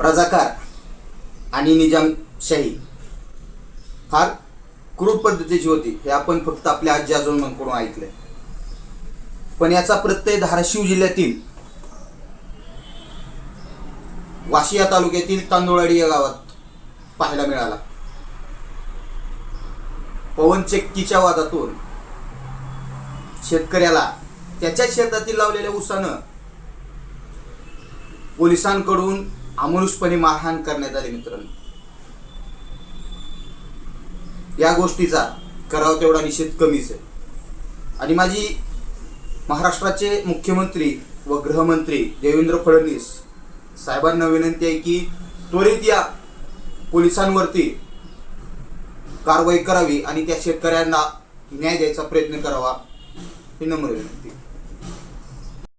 रजाकार आणि निजामशाही फार क्रूर पद्धतीची होती. हे आपण फक्त आपल्या आजी आजोबांकडून ऐकलंय. पण याचा प्रत्यय धाराशिव जिल्ह्यातील वाशिया तालुक्यातील तांदुळाडी या गावात पाहायला मिळाला. पवन चक्कीच्या वादातून शेतकऱ्याला त्याच्या शेतातील लावलेल्या उसानं पोलिसांकडून अमानुषपणे मारहाण करण्यात आली मित्रांनो. या गोष्टीचा करावा तेवढा निषेध कमीच आहे. आणि माझी महाराष्ट्राचे मुख्यमंत्री व गृहमंत्री देवेंद्र फडणवीस साहेबांना विनंती आहे की त्वरित या पोलिसांवरती कारवाई करावी आणि त्या शेतकऱ्यांना न्याय द्यायचा प्रयत्न करावा ही नम्र विनंती.